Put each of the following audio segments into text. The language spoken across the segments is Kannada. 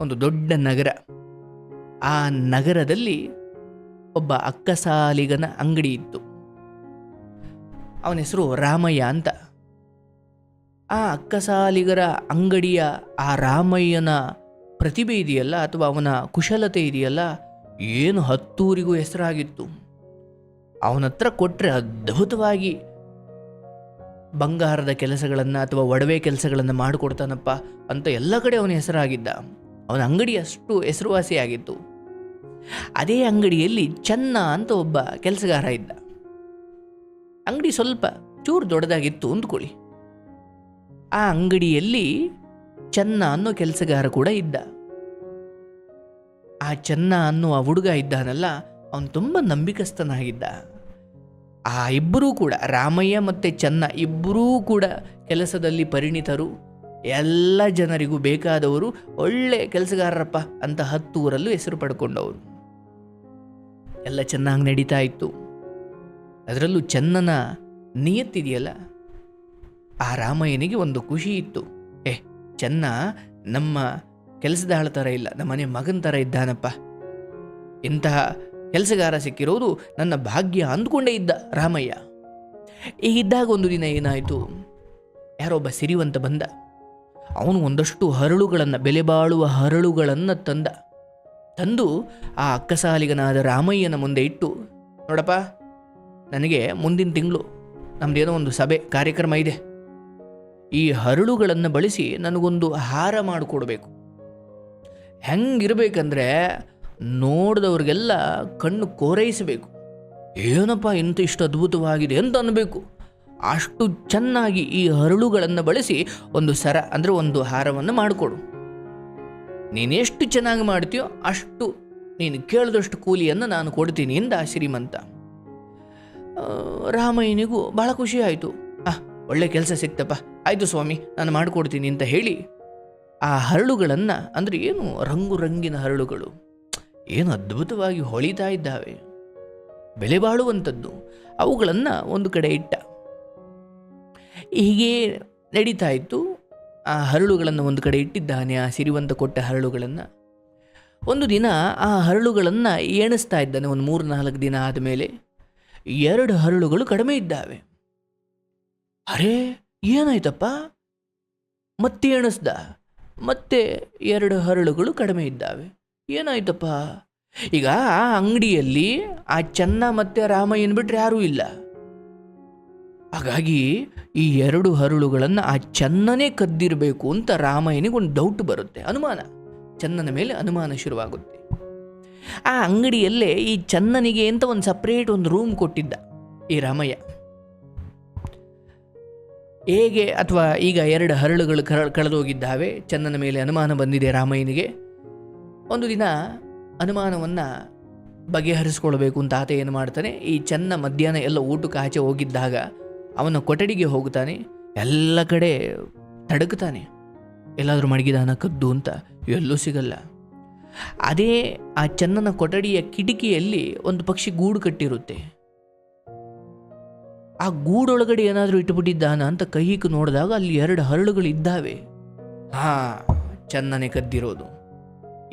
ಒಂದು ದೊಡ್ಡ ನಗರ. ಆ ನಗರದಲ್ಲಿ ಒಬ್ಬ ಅಕ್ಕಸಾಲಿಗನ ಅಂಗಡಿ ಇತ್ತು. ಅವನ ಹೆಸರು ರಾಮಯ್ಯ ಅಂತ. ಆ ಅಕ್ಕಸಾಲಿಗರ ಅಂಗಡಿಯ ಆ ರಾಮಯ್ಯನ ಪ್ರತಿಭೆ ಇದೆಯಲ್ಲ ಅಥವಾ ಅವನ ಕುಶಲತೆ ಇದೆಯಲ್ಲ, ಏನು ಹತ್ತೂರಿಗೂ ಹೆಸರಾಗಿತ್ತು. ಅವನ ಹತ್ರ ಕೊಟ್ಟರೆ ಅದ್ಭುತವಾಗಿ ಬಂಗಾರದ ಕೆಲಸಗಳನ್ನು ಅಥವಾ ಒಡವೆ ಕೆಲಸಗಳನ್ನು ಮಾಡಿಕೊಡ್ತಾನಪ್ಪ ಅಂತ ಎಲ್ಲ ಕಡೆ ಅವನ ಹೆಸರಾಗಿದ್ದ. ಅವನ ಅಂಗಡಿ ಅಷ್ಟು ಹೆಸರುವಾಸಿಯಾಗಿತ್ತು. ಅದೇ ಅಂಗಡಿಯಲ್ಲಿ ಚನ್ನ ಅಂತ ಒಬ್ಬ ಕೆಲಸಗಾರ ಇದ್ದ. ಅಂಗಡಿ ಸ್ವಲ್ಪ ಚೂರು ದೊಡ್ಡದಾಗಿತ್ತು ಅಂದ್ಕೊಳ್ಳಿ. ಆ ಅಂಗಡಿಯಲ್ಲಿ ಚನ್ನ ಅನ್ನೋ ಕೆಲಸಗಾರ ಕೂಡ ಇದ್ದ. ಆ ಚನ್ನ ಅನ್ನೋ ಆ ಹುಡುಗ ಇದ್ದಾನಲ್ಲ, ಅವನು ತುಂಬ ನಂಬಿಕಸ್ಥನಾಗಿದ್ದ. ಆ ಇಬ್ಬರೂ ಕೂಡ, ರಾಮಯ್ಯ ಮತ್ತು ಚನ್ನ ಇಬ್ಬರೂ ಕೂಡ ಕೆಲಸದಲ್ಲಿ ಪರಿಣಿತರು. ಎಲ್ಲ ಜನರಿಗೂ ಬೇಕಾದವರು ಒಳ್ಳೆ ಕೆಲಸಗಾರರಪ್ಪ ಅಂತ ಹತ್ತೂರಲ್ಲೂ ಹೆಸರು ಪಡ್ಕೊಂಡವರು. ಎಲ್ಲ ಚೆನ್ನಾಗಿ ನಡೀತಾ ಇತ್ತು. ಅದರಲ್ಲೂ ಚೆನ್ನನ ನಿಯತ್ತಿದೆಯಲ್ಲ ಆ ರಾಮಯ್ಯನಿಗೆ ಒಂದು ಖುಷಿ ಇತ್ತು. ಏ, ಚೆನ್ನ, ನಮ್ಮ ಕೆಲಸದ ಆಳ ಥರ ಇಲ್ಲ ನಮ್ಮನೆ ಮಗನ ಥರ ಇದ್ದಾನಪ್ಪ. ಇಂತಹ ಕೆಲಸಗಾರ ಸಿಕ್ಕಿರೋದು ನನ್ನ ಭಾಗ್ಯ ಅಂದ್ಕೊಂಡೇ ಇದ್ದ ರಾಮಯ್ಯ. ಹೀಗಿದ್ದಾಗ ಒಂದು ದಿನ ಏನಾಯಿತು? ಯಾರೊಬ್ಬ ಸಿರಿವಂತ ಬಂದ. ಅವನು ಒಂದಷ್ಟು ಹರಳುಗಳನ್ನು ಬೆಲೆ ಬಾಳುವ ಹರಳುಗಳನ್ನು ತಂದ. ತಂದು ಆ ಅಕ್ಕಸಾಲಿಗನಾದ ರಾಮಯ್ಯನ ಮುಂದೆ ಇಟ್ಟು, ನೋಡಪ್ಪ, ನನಗೆ ಮುಂದಿನ ತಿಂಗಳು ನಮ್ಮದೇನೋ ಒಂದು ಸಭೆ, ಕಾರ್ಯಕ್ರಮ ಇದೆ. ಈ ಹರಳುಗಳನ್ನು ಬಳಸಿ ನನಗೊಂದು ಹಾರ ಮಾಡಿಕೊಡ್ಬೇಕು. ಹೆಂಗಿರಬೇಕಂದ್ರೆ ನೋಡಿದವ್ರಿಗೆಲ್ಲ ಕಣ್ಣು ಕೋರೈಸಬೇಕು. ಏನಪ್ಪ ಇಂಥ ಇಷ್ಟು ಅದ್ಭುತವಾಗಿದೆ ಅಂತ ಅನ್ನಬೇಕು ಅಷ್ಟು ಚೆನ್ನಾಗಿ ಈ ಹರಳುಗಳನ್ನು ಬಳಸಿ ಒಂದು ಸರ, ಅಂದರೆ ಒಂದು ಹಾರವನ್ನು ಮಾಡಿಕೊಡು. ನೀನೆಷ್ಟು ಚೆನ್ನಾಗಿ ಮಾಡ್ತೀಯೋ ಅಷ್ಟು ನೀನು ಕೇಳಿದಷ್ಟು ಕೂಲಿಯನ್ನು ನಾನು ಕೊಡ್ತೀನಿ ಎಂದ ಶ್ರೀಮಂತ. ರಾಮಯ್ಯನಿಗೂ ಬಹಳ ಖುಷಿ ಆಯಿತು. ಆ, ಒಳ್ಳೆ ಕೆಲಸ ಸಿಕ್ತಪ್ಪ. ಆಯಿತು ಸ್ವಾಮಿ, ನಾನು ಮಾಡಿಕೊಡ್ತೀನಿ ಅಂತ ಹೇಳಿ ಆ ಹರಳುಗಳನ್ನು, ಅಂದರೆ ಏನು ರಂಗು ರಂಗಿನ ಹರಳುಗಳು, ಏನು ಅದ್ಭುತವಾಗಿ ಹೊಳಿತಾ ಇದ್ದಾವೆ. ಬೆಲೆ ಬಾಳುವಂಥದ್ದು. ಅವುಗಳನ್ನು ಒಂದು ಕಡೆ ಇಟ್ಟ. ಹೀಗೆ ನಡೀತಾ ಇತ್ತು. ಆ ಹರಳುಗಳನ್ನು ಒಂದು ಕಡೆ ಇಟ್ಟಿದ್ದಾನೆ, ಆ ಸಿರಿವಂತ ಕೊಟ್ಟ ಹರಳುಗಳನ್ನು. ಒಂದು ದಿನ ಆ ಹರಳುಗಳನ್ನು ಎಣಿಸ್ತಾ ಇದ್ದಾನೆ, ಒಂದು ಮೂರು ನಾಲ್ಕು ದಿನ ಆದಮೇಲೆ. ಎರಡು ಹರಳುಗಳು ಕಡಿಮೆ ಇದ್ದಾವೆ. ಅರೇ, ಏನಾಯ್ತಪ್ಪ? ಮತ್ತೆ ಎಣಿಸ್ದ? ಮತ್ತೆ ಎರಡು ಹರಳುಗಳು ಕಡಿಮೆ ಇದ್ದಾವೆ. ಏನಾಯ್ತಪ್ಪ? ಈಗ ಆ ಅಂಗಡಿಯಲ್ಲಿ ಆ ಚೆನ್ನ ಮತ್ತೆ ರಾಮಯ್ಯನ ಬಿಟ್ಟರೆ ಯಾರೂ ಇಲ್ಲ. ಹಾಗಾಗಿ ಈ ಎರಡು ಹರಳುಗಳನ್ನು ಆ ಚನ್ನನೇ ಕದ್ದಿರಬೇಕು ಅಂತ ರಾಮಯ್ಯನಿಗೆ ಒಂದು ಡೌಟ್ ಬರುತ್ತೆ, ಅನುಮಾನ. ಚನ್ನನ ಮೇಲೆ ಅನುಮಾನ ಶುರುವಾಗುತ್ತೆ. ಆ ಅಂಗಡಿಯಲ್ಲೇ ಈ ಚನ್ನನಿಗೆ ಅಂತ ಒಂದು ಸಪ್ರೇಟ್ ಒಂದು ರೂಮ್ ಕೊಟ್ಟಿದ್ದ ಈ ರಾಮಯ್ಯ. ಹೇಗೆ ಅಥವಾ ಈಗ ಎರಡು ಹರಳುಗಳು ಕಳೆದೋಗಿದ್ದಾವೆ ಚನ್ನನ ಮೇಲೆ ಅನುಮಾನ ಬಂದಿದೆ ರಾಮಯ್ಯನಿಗೆ ಒಂದು ದಿನ ಅನುಮಾನವನ್ನು ಬಗೆಹರಿಸ್ಕೊಳ್ಬೇಕು ಅಂತ ಆತ ಏನು ಮಾಡ್ತಾನೆ, ಈ ಚೆನ್ನ ಮಧ್ಯಾಹ್ನ ಎಲ್ಲ ಊಟಕ್ಕೆ ಆಚೆ ಹೋಗಿದ್ದಾಗ ಅವನ ಕೊಠಡಿಗೆ ಹೋಗ್ತಾನೆ ಎಲ್ಲ ಕಡೆ ತಡಕ್ತಾನೆ ಎಲ್ಲಾದರೂ ಮಡಗಿದಾನ ಕದ್ದು ಅಂತ ಎಲ್ಲೂ ಸಿಗಲ್ಲ. ಅದೇ ಆ ಚನ್ನನ ಕೊಠಡಿಯ ಕಿಟಕಿಯಲ್ಲಿ ಒಂದು ಪಕ್ಷಿ ಗೂಡು ಕಟ್ಟಿರುತ್ತೆ. ಆ ಗೂಡೊಳಗಡೆ ಏನಾದರೂ ಇಟ್ಟುಬಿಟ್ಟಿದ್ದಾನ ಅಂತ ಕೈಗೆ ನೋಡಿದಾಗ ಅಲ್ಲಿ ಎರಡು ಹರಳುಗಳು ಇದ್ದಾವೆ. ಹಾ ಚನ್ನನೆ ಕದ್ದಿರೋದು.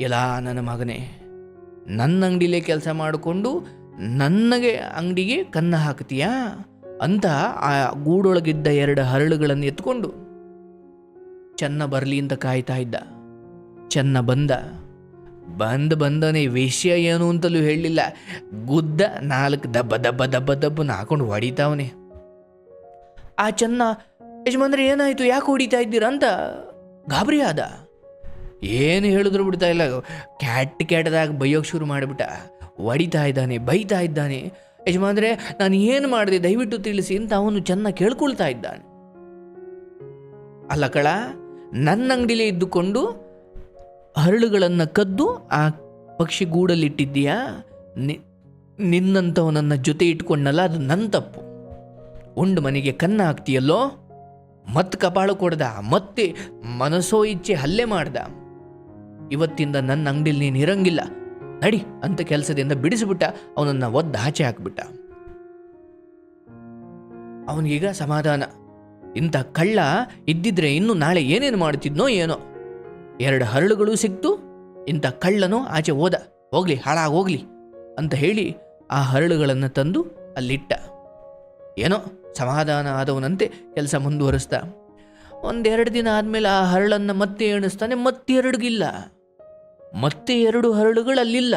ಎಲ್ಲ ನನ್ನ ಮಗನೇ, ನನ್ನ ಅಂಗಡಿಲೇ ಕೆಲಸ ಮಾಡಿಕೊಂಡು ನನಗೆ ಅಂಗಡಿಗೆ ಕನ್ನ ಹಾಕ್ತೀಯಾ ಅಂತ ಆ ಗೂಡೊಳಗಿದ್ದ ಎರಡು ಹರಳುಗಳನ್ನು ಎತ್ಕೊಂಡು ಚೆನ್ನ ಬರಲಿ ಅಂತ ಕಾಯ್ತಾ ಇದ್ದ. ಚೆನ್ನ ಬಂದ. ಬಂದ ಬಂದನೆ ವಿಷಯ ಏನು ಅಂತಲೂ ಹೇಳಲಿಲ್ಲ. ಗುದ್ದ ನಾಲ್ಕು ದಬ್ಬ ದಬ್ಬ ದಬ್ಬ ದಬ್ಬನ ಹಾಕೊಂಡು ಹೊಡಿತಾವನೆ. ಆ ಚೆನ್ನ, ಯಜಮಾನ್ರೆ, ಏನಾಯಿತು? ಯಾಕೆ ಹೊಡಿತಾ ಇದ್ದೀರಾ? ಅಂತ ಗಾಬರಿ ಆದ. ಏನು ಹೇಳಿದ್ರು ಬಿಡ್ತಾ ಇಲ್ಲ. ಕ್ಯಾಟ್ ಕ್ಯಾಟದಾಗ ಬೈಯೋಕೆ ಶುರು ಮಾಡಿಬಿಟ್ಟ. ಹೊಡಿತಾ ಇದ್ದಾನೆ, ಬೈತಾ ಇದ್ದಾನೆ. ಯಜಮಾನ್ರೆ, ನಾನು ಏನು ಮಾಡಿದೆ ದಯವಿಟ್ಟು ತಿಳಿಸಿ ಅಂತ ಅವನು ಚೆನ್ನಾಗಿ ಕೇಳ್ಕೊಳ್ತಾ ಇದ್ದಾನೆ. ಅಲ್ಲ ಕಳ, ನನ್ನ ಅಂಗಡಿಲೇ ಇದ್ದುಕೊಂಡು ಹರಳುಗಳನ್ನು ಕದ್ದು ಆ ಪಕ್ಷಿ ಗೂಡಲ್ಲಿಟ್ಟಿದ್ದೀಯಾ? ನಿ ನಿನ್ನಂಥವನನ್ನ ಜೊತೆ ಇಟ್ಕೊಂಡಲ್ಲ, ಅದು ನನ್ನ ತಪ್ಪು. ಉಂಡು ಮನೆಗೆ ಕನ್ನ ಹಾಕ್ತೀಯಲ್ಲೋ? ಮತ್ತೆ ಕಪಾಳು ಕೊಡ್ದ, ಮತ್ತೆ ಮನಸ್ಸೋ ಇಚ್ಛೆ ಹಲ್ಲೆ ಮಾಡ್ದ. ಇವತ್ತಿಂದ ನನ್ನ ಅಂಗಡಿಲಿ ನೀನು ಇರಂಗಿಲ್ಲ. ನಡಿ ಅಂತ ಕೆಲಸದಿಂದ ಬಿಡಿಸಿಬಿಟ್ಟ ಅವನನ್ನ ಒದ್ದು ಆಚೆ ಹಾಕಿಬಿಟ್ಟ. ಅವನಿಗೀಗ ಸಮಾಧಾನ. ಇಂಥ ಕಳ್ಳ ಇದ್ದಿದ್ರೆ ಇನ್ನು ನಾಳೆ ಏನೇನು ಮಾಡ್ತಿದ್ನೋ ಏನೋ. ಎರಡು ಹರಳುಗಳು ಸಿಕ್ತು, ಇಂಥ ಕಳ್ಳನೋ ಆಚೆ ಹೋದ, ಹೋಗ್ಲಿ ಹಾಳಾಗೋಗ್ಲಿ ಅಂತ ಹೇಳಿ ಆ ಹರಳುಗಳನ್ನು ತಂದು ಅಲ್ಲಿಟ್ಟ. ಏನೋ ಸಮಾಧಾನ ಆದವನಂತೆ ಕೆಲಸ ಮುಂದುವರಿಸ್ತಾ ಒಂದೆರಡು ದಿನ ಆದಮೇಲೆ ಆ ಹರಳನ್ನು ಮತ್ತೆ ಎಣಿಸ್ತಾನೆ ಮತ್ತೆ ಎರಡಿಗಿಲ್ಲ ಮತ್ತೆ ಎರಡು ಹರಳುಗಳಲ್ಲಿಲ್ಲ.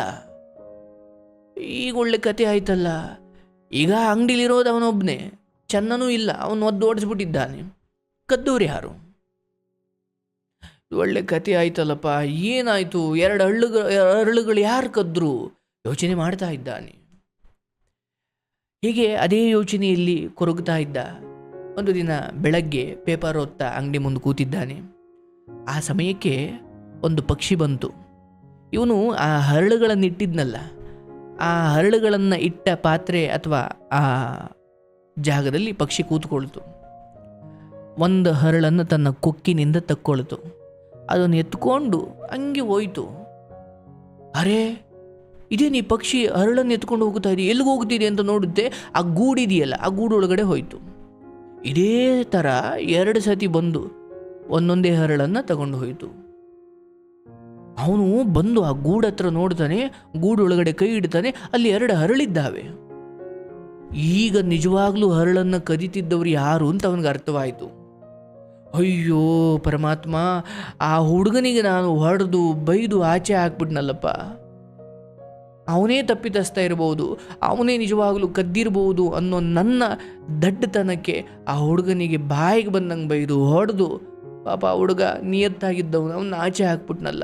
ಈಗ ಒಳ್ಳೆ ಕತೆ ಆಯ್ತಲ್ಲ. ಈಗ ಅಂಗಡಿಲಿರೋದು ಅವನೊಬ್ಬನೇ ಚೆನ್ನನೂ ಇಲ್ಲ, ಅವನು ಒದ್ದು ಓಡಿಸ್ಬಿಟ್ಟಿದ್ದಾನೆ. ಕದ್ದೂರಿ ಯಾರು? ಒಳ್ಳೆ ಕತೆ ಆಯ್ತಲ್ಲಪ್ಪ, ಏನಾಯ್ತು? ಎರಡು ಹಳ್ಳುಗಳು ಹರಳುಗಳು ಯಾರು ಕದ್ರು? ಯೋಚನೆ ಮಾಡ್ತಾ ಇದ್ದಾನೆ. ಹೀಗೆ ಅದೇ ಯೋಚನೆಯಲ್ಲಿ ಕೊರಗ್ತಾ ಇದ್ದ. ಒಂದು ದಿನ ಬೆಳಗ್ಗೆ ಪೇಪರ್ ಓದ್ತಾ ಅಂಗಡಿ ಮುಂದೆ ಕೂತಿದ್ದಾನೆ. ಆ ಸಮಯಕ್ಕೆ ಒಂದು ಪಕ್ಷಿ ಬಂತು. ಇವನು ಆ ಹರಳುಗಳನ್ನು ಇಟ್ಟಿದ್ನಲ್ಲ, ಆ ಹರಳುಗಳನ್ನು ಇಟ್ಟ ಪಾತ್ರೆ ಅಥವಾ ಆ ಜಾಗದಲ್ಲಿ ಪಕ್ಷಿ ಕೂತ್ಕೊಳ್ತು. ಒಂದು ಹರಳನ್ನು ತನ್ನ ಕೊಕ್ಕಿನಿಂದ ತಕ್ಕೊಳ್ತು. ಅದನ್ನು ಎತ್ಕೊಂಡು ಹಂಗೆ ಹೋಯ್ತು. ಅರೆ, ಇದೇ ನೀ ಪಕ್ಷಿ ಹರಳನ್ನು ಎತ್ಕೊಂಡು ಹೋಗ್ತಾ ಇದೆ ಎಲ್ಲಿಗೆ ಹೋಗ್ತಿದೆ ಅಂತ ನೋಡುತ್ತೆ, ಆ ಗೂಡಿದೆಯಲ್ಲ ಆ ಗೂಡು ಒಳಗಡೆ ಹೋಯ್ತು. ಇದೇ ಥರ ಎರಡು ಸತಿ ಬಂದು ಒಂದೊಂದೇ ಹರಳನ್ನು ತಗೊಂಡು ಹೋಯಿತು. ಅವನು ಬಂದು ಆ ಗೂಡು ಹತ್ರ ನೋಡ್ತಾನೆ, ಗೂಡು ಒಳಗಡೆ ಕೈ ಇಡ್ತಾನೆ, ಅಲ್ಲಿ ಎರಡು ಹರಳಿದ್ದಾವೆ. ಈಗ ನಿಜವಾಗ್ಲೂ ಹರಳನ್ನು ಕದೀತಿದ್ದವರು ಯಾರು ಅಂತ ಅವನಿಗೆ ಅರ್ಥವಾಯಿತು. ಅಯ್ಯೋ, ಪರಮಾತ್ಮ, ಆ ಹುಡುಗನಿಗೆ ನಾನು ಹೊಡೆದು, ಬೈದು ಆಚೆ ಹಾಕ್ಬಿಟ್ನಲ್ಲಪ್ಪ. ಅವನೇ ತಪ್ಪಿತಸ್ತಾ ಇರಬಹುದು ಅವನೇ ನಿಜವಾಗ್ಲೂ ಕದ್ದಿರಬಹುದು ಅನ್ನೋ ನನ್ನ ದಡ್ಡತನಕ್ಕೆ ಆ ಹುಡುಗನಿಗೆ ಬಾಯಿಗೆ ಬಂದಂಗೆ ಬೈದು, ಹೊಡೆದು, ಪಾಪ ಹುಡುಗ ನಿಯತ್ತಾಗಿದ್ದವನು, ಅವನ್ನ ಆಚೆ ಹಾಕ್ಬಿಟ್ನಲ್ಲ.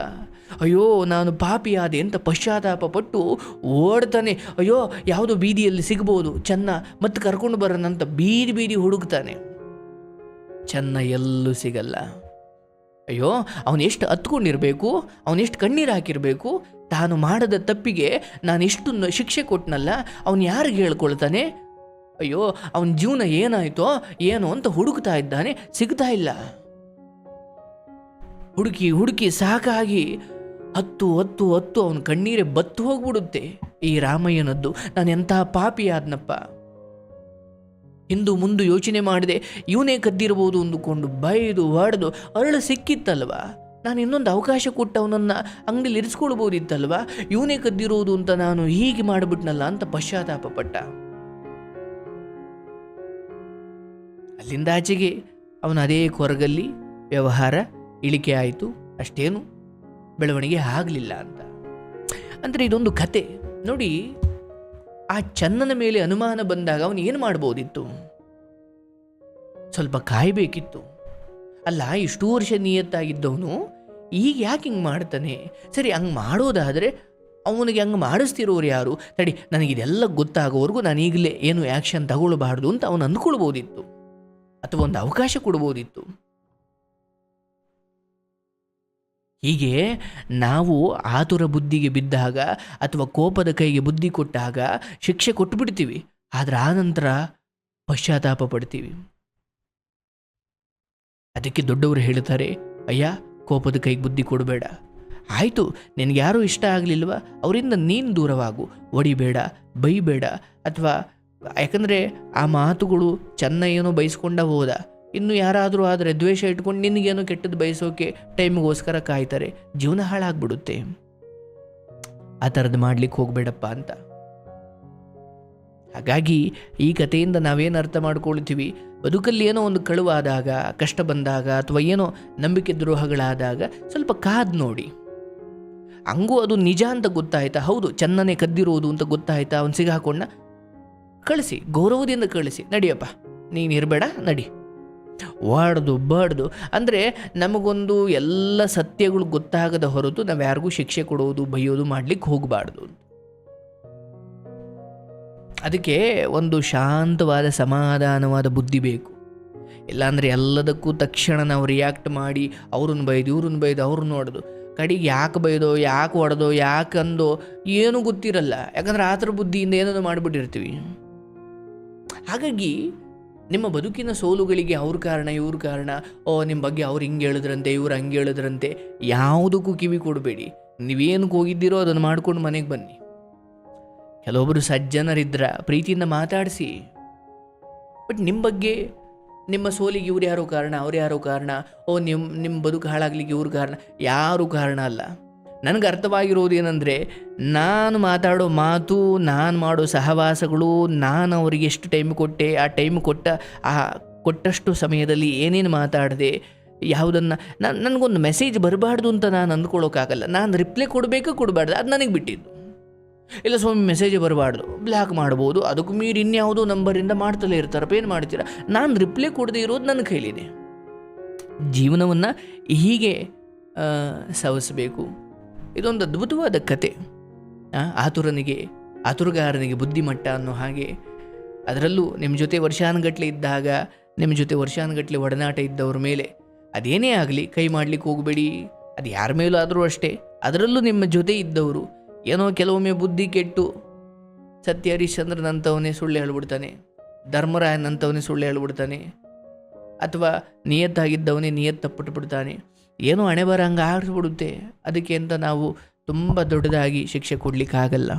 ಅಯ್ಯೋ, ನಾನು ಪಾಪಿಯಾದೆ ಅಂತ ಪಶ್ಚಾತ್ತಾಪ ಪಟ್ಟು ಓಡ್ತಾನೆ. ಅಯ್ಯೋ, ಯಾವುದೋ ಬೀದಿಯಲ್ಲಿ ಸಿಗ್ಬೋದು. ಚೆನ್ನ ಮತ್ತೆ ಕರ್ಕೊಂಡು ಬರೋಣಂತ ಬೀದಿ ಬೀದಿ ಹುಡುಕ್ತಾನೆ. ಚೆನ್ನ ಎಲ್ಲೂ ಸಿಗಲ್ಲ. ಅಯ್ಯೋ, ಅವನು ಎಷ್ಟು ಹತ್ಕೊಂಡಿರಬೇಕು ಅವನೆಷ್ಟು ಕಣ್ಣೀರು ಹಾಕಿರಬೇಕು, ತಾನು ಮಾಡದ ತಪ್ಪಿಗೆ ನಾನು ಎಷ್ಟು ಶಿಕ್ಷೆ ಕೊಟ್ಟನಲ್ಲ ಅವನು ಯಾರಿಗೆ ಹೇಳ್ಕೊಳ್ತಾನೆ? ಅಯ್ಯೋ, ಅವನ ಜೀವನ ಏನಾಯ್ತೋ, ಏನೋ ಅಂತ ಹುಡುಕ್ತಾ ಇದ್ದಾನೆ, ಸಿಗ್ತಾ ಇಲ್ಲ. ಹುಡುಕಿ ಹುಡುಕಿ ಸಾಕಾಗಿ ಹತ್ತು ಹತ್ತು ಹತ್ತು, ಅವನ ಕಣ್ಣೀರೇ ಬತ್ತು ಹೋಗ್ಬಿಡುತ್ತೆ. ಈ ರಾಮಯ್ಯನದ್ದು, ನಾನು ಎಂತಹ ಪಾಪಿ ಆದ್ನಪ್ಪ. ಹಿಂದು ಮುಂದು ಯೋಚನೆ ಮಾಡಿದೆ, ಇವನೇ ಕದ್ದಿರಬಹುದು ಅಂದುಕೊಂಡು ಬೈದು, ಹೊಡೆದು, ಅರಳು ಸಿಕ್ಕಿತ್ತಲ್ವಾ? ನಾನು ಇನ್ನೊಂದು ಅವಕಾಶ ಕೊಟ್ಟು ಅವನನ್ನು ಅಂಗಡಿಲಿ ಇರಿಸ್ಕೊಳ್ಬೋದಿತ್ತಲ್ವಾ? ಇವನೇ ಕದ್ದಿರೋದು ಅಂತ ನಾನು ಹೀಗೆ ಮಾಡಿಬಿಟ್ನಲ್ಲ ಅಂತ ಪಶ್ಚಾತ್ತಾಪ ಪಟ್ಟ. ಅಲ್ಲಿಂದ ಆಚೆಗೆ ಅವನ ಅದೇ ಕೊರಗಲ್ಲಿ ವ್ಯವಹಾರ ಇಳಿಕೆ ಆಯಿತು. ಅಷ್ಟೇನು? ಬೆಳವಣಿಗೆ ಆಗಲಿಲ್ಲ ಅಂತ. ಅಂದರೆ ಇದೊಂದು ಕತೆ. ನೋಡಿ, ಆ ಚನ್ನನ ಮೇಲೆ ಅನುಮಾನ ಬಂದಾಗ ಅವನು ಏನು ಮಾಡ್ಬೋದಿತ್ತು? ಸ್ವಲ್ಪ ಕಾಯಬೇಕಿತ್ತು. ಅಲ್ಲ, ಇಷ್ಟು ವರ್ಷ ನಿಯತ್ತಾಗಿದ್ದವನು ಈಗ ಯಾಕೆ ಹಿಂಗೆ ಮಾಡ್ತಾನೆ? ಸರಿ, ಹಂಗೆ ಮಾಡೋದಾದರೆ ಅವನಿಗೆ ಹಂಗೆ ಮಾಡಿಸ್ತಿರೋರು ಯಾರು? ತಡಿ ನನಗಿದೆಲ್ಲ ಗೊತ್ತಾಗೋವರೆಗೂ ನಾನು ಈಗಲೇ ಏನು ಆ್ಯಕ್ಷನ್ ತಗೊಳ್ಬಾರ್ದು ಅಂತ ಅವನು ಅಂದ್ಕೊಳ್ಬೋದಿತ್ತು. ಅಥವಾ ಒಂದು ಅವಕಾಶ ಕೊಡ್ಬೋದಿತ್ತು. ಹೀಗೆ ನಾವು ಆತುರ ಬುದ್ಧಿಗೆ ಬಿದ್ದಾಗ ಅಥವಾ ಕೋಪದ ಕೈಗೆ ಬುದ್ಧಿ ಕೊಟ್ಟಾಗ ಶಿಕ್ಷೆ ಕೊಟ್ಬಿಡ್ತೀವಿ. ಆದರೆ ಆ ನಂತರ ಪಶ್ಚಾತ್ತಾಪ ಪಡ್ತೀವಿ. ಅದಕ್ಕೆ ದೊಡ್ಡವರು ಹೇಳ್ತಾರೆ, ಅಯ್ಯ, ಕೋಪದ ಕೈಗೆ ಬುದ್ಧಿ ಕೊಡಬೇಡ. ಆಯಿತು, ನಿನಗೆ ಯಾರೂ ಇಷ್ಟ ಆಗಲಿಲ್ವ? ಅವರಿಂದ ನೀನು ದೂರವಾಗು. ಒಡಿಬೇಡ ಬೈಬೇಡ. ಅಥವಾ ಯಾಕಂದರೆ ಆ ಮಾತುಗಳು ಚೆನ್ನ ಏನೋ ಬಯಸ್ಕೊಂಡ ಹೋದ. ಇನ್ನು ಯಾರಾದರೂ ಆದರೆ ದ್ವೇಷ ಇಟ್ಕೊಂಡು ನಿನಗೇನು ಕೆಟ್ಟದ್ದು ಬಯಸೋಕೆ ಟೈಮ್ಗೋಸ್ಕರ ಕಾಯ್ತಾರೆ. ಜೀವನ ಹಾಳಾಗ್ಬಿಡುತ್ತೆ. ಆ ಥರದ್ದು ಮಾಡ್ಲಿಕ್ಕೆ ಹೋಗಬೇಡಪ್ಪ ಅಂತ. ಹಾಗಾಗಿ ಈ ಕಥೆಯಿಂದ ನಾವೇನು ಅರ್ಥ ಮಾಡ್ಕೊಳ್ತೀವಿ? ಬದುಕಲ್ಲಿ ಏನೋ ಒಂದು ಕಳುವಾದಾಗ, ಕಷ್ಟ ಬಂದಾಗ ಅಥವಾ ಏನೋ ನಂಬಿಕೆ ದ್ರೋಹಗಳಾದಾಗ ಸ್ವಲ್ಪ ಕಾದ್ ನೋಡಿ. ಹಂಗೂ ಅದು ನಿಜ ಅಂತ ಗೊತ್ತಾಯ್ತಾ? ಹೌದು ಚೆನ್ನನೆ ಕದ್ದಿರೋದು ಅಂತ ಗೊತ್ತಾಯ್ತಾ? ಅವ್ನು ಸಿಗಾಕೊಂಡ ಕಳಿಸಿ, ಗೌರವದಿಂದ ಕಳಿಸಿ. ನಡಿಯಪ್ಪ, ನೀನು ಇರಬೇಡ, ನಡಿ. ವಾಡ್ದು ಬಡ್ದು ಅಂದರೆ ನಮಗೊಂದು ಎಲ್ಲ ಸತ್ಯಗಳು ಗೊತ್ತಾಗದ ಹೊರತು ನಾವು ಯಾರಿಗೂ ಶಿಕ್ಷೆ ಕೊಡೋದು, ಬೈಯೋದು ಮಾಡ್ಲಿಕ್ಕೆ ಹೋಗಬಾರ್ದು. ಅದಕ್ಕೆ ಒಂದು ಶಾಂತವಾದ, ಸಮಾಧಾನವಾದ ಬುದ್ಧಿ ಬೇಕು. ಇಲ್ಲಾಂದರೆ ಎಲ್ಲದಕ್ಕೂ ತಕ್ಷಣ ನಾವು ರಿಯಾಕ್ಟ್ ಮಾಡಿ, ಅವ್ರನ್ನ ಬೈದು, ಇವ್ರನ್ನ ಬೈದು, ಅವ್ರನ್ನ ನೋಡೋದು ಕಡೆಗೆ ಯಾಕೆ ಬೈದೋ, ಯಾಕೆ ಹೊಡೆದೋ, ಯಾಕೆ ಅಂದೋ ಏನೂ ಗೊತ್ತಿರಲ್ಲ. ಯಾಕಂದ್ರೆ ಆ ಥರ ಬುದ್ಧಿಯಿಂದ ಏನನ್ನು ಮಾಡಿಬಿಟ್ಟಿರ್ತೀವಿ. ಹಾಗಾಗಿ ನಿಮ್ಮ ಬದುಕಿನ ಸೋಲುಗಳಿಗೆ ಅವ್ರ ಕಾರಣ, ಇವ್ರ ಕಾರಣ. ಓ ನಿಮ್ಮ ಬಗ್ಗೆ ಅವ್ರು ಹಿಂಗೆ ಹೇಳಿದ್ರಂತೆ, ಇವ್ರು ಹಂಗೆ ಹೇಳಿದ್ರಂತೆ. ಯಾವುದಕ್ಕೂ ಕಿವಿ ಕೊಡಬೇಡಿ. ನೀವೇನಕ್ಕೆ ಹೋಗಿದ್ದೀರೋ ಅದನ್ನು ಮಾಡ್ಕೊಂಡು ಮನೆಗೆ ಬನ್ನಿ. ಕೆಲವೊಬ್ಬರು ಸಜ್ಜನರಿದ್ರ, ಪ್ರೀತಿಯಿಂದ ಮಾತಾಡಿಸಿ. ಬಟ್ ನಿಮ್ಮ ಬಗ್ಗೆ, ನಿಮ್ಮ ಸೋಲಿಗೆ ಇವ್ರು ಯಾರೋ ಕಾರಣ, ಅವ್ರು ಯಾರೋ ಕಾರಣ. ಓ ನಿಮ್ಮ ನಿಮ್ಮ ಬದುಕು ಹಾಳಾಗ್ಲಿಕ್ಕೆ ಇವ್ರ ಕಾರಣ. ಯಾರು ಕಾರಣ ಅಲ್ಲ. ನನಗೆ ಅರ್ಥವಾಗಿರೋದು ಏನಂದರೆ ನಾನು ಮಾತಾಡೋ ಮಾತು, ನಾನು ಮಾಡೋ ಸಹವಾಸಗಳು, ನಾನು ಅವರಿಗೆ ಎಷ್ಟು ಟೈಮ್ ಕೊಟ್ಟೆ, ಆ ಟೈಮ್ ಕೊಟ್ಟ, ಆ ಕೊಟ್ಟಷ್ಟು ಸಮಯದಲ್ಲಿ ಏನೇನು ಮಾತಾಡಿದೆ, ಯಾವುದನ್ನು, ನಾನು, ನನಗೊಂದು ಮೆಸೇಜ್ ಬರಬಾರ್ದು ಅಂತ ನಾನು ಅಂದ್ಕೊಳ್ಳೋಕ್ಕಾಗಲ್ಲ. ನಾನು ರಿಪ್ಲೈ ಕೊಡಬೇಕು, ಕೊಡಬಾರ್ದು, ಅದು ನನಗೆ ಬಿಟ್ಟಿದ್ದು. ಇಲ್ಲ ಸ್ವಾಮಿ ಮೆಸೇಜ್ ಬರಬಾರ್ದು ಬ್ಲ್ಯಾಕ್ ಮಾಡ್ಬೋದು, ಅದಕ್ಕೂ ಮೀರಿ ಇನ್ಯಾವುದೋ ನಂಬರಿಂದ ಮಾಡ್ತಲೇ ಇರ್ತಾರಪ್ಪ ಏನು ಮಾಡ್ತೀರಾ? ನಾನು ರಿಪ್ಲೈ ಕೊಡದೇ ಇರೋದು ನನ್ನ ಕೈಲಿದೆ. ಜೀವನವನ್ನು ಹೀಗೆ ಸವಿಸಬೇಕು ಸವಸಬೇಕು. ಇದೊಂದು ಅದ್ಭುತವಾದ ಕತೆ. ಆತುರನಿಗೆ, ಆತುರಗಾರನಿಗೆ ಬುದ್ಧಿಮಟ್ಟ ಅನ್ನೋ ಹಾಗೆ. ಅದರಲ್ಲೂ ನಿಮ್ಮ ಜೊತೆ ವರ್ಷಾನುಗಟ್ಲೆ ಇದ್ದಾಗ ನಿಮ್ಮ ಜೊತೆ ವರ್ಷಾನುಗಟ್ಲೆ ಒಡನಾಟ ಇದ್ದವ್ರ ಮೇಲೆ ಅದೇನೇ ಆಗಲಿ, ಕೈ ಮಾಡಲಿಕ್ಕೆ ಹೋಗಬೇಡಿ. ಅದು ಯಾರ ಮೇಲೂ ಆದರೂ ಅಷ್ಟೇ. ಅದರಲ್ಲೂ ನಿಮ್ಮ ಜೊತೆ ಇದ್ದವರು ಏನೋ ಕೆಲವೊಮ್ಮೆ ಬುದ್ಧಿ ಕೆಟ್ಟು ಸತ್ಯ ಹರಿಶ್ಚಂದ್ರನಂಥವನೇ ಸುಳ್ಳು ಹೇಳ್ಬಿಡ್ತಾನೆ. ಧರ್ಮರಾಯನಂಥವನೇ ಸುಳ್ಳು ಹೇಳ್ಬಿಡ್ತಾನೆ. ಅಥವಾ ನಿಯತ್ತಾಗಿದ್ದವನೇ ನಿಯತ್ ತಪ್ಪಿಟ್ಟು ಬಿಡ್ತಾನೆ ಏನೋ ಹಣೆ ಬರಂಗೆ ಆಗಿಬಿಡುತ್ತೆ. ಅದಕ್ಕೆ ಅಂತ ನಾವು ತುಂಬ ದೊಡ್ಡದಾಗಿ ಶಿಕ್ಷೆ ಕೊಡಲಿಕ್ಕಾಗಲ್ಲ.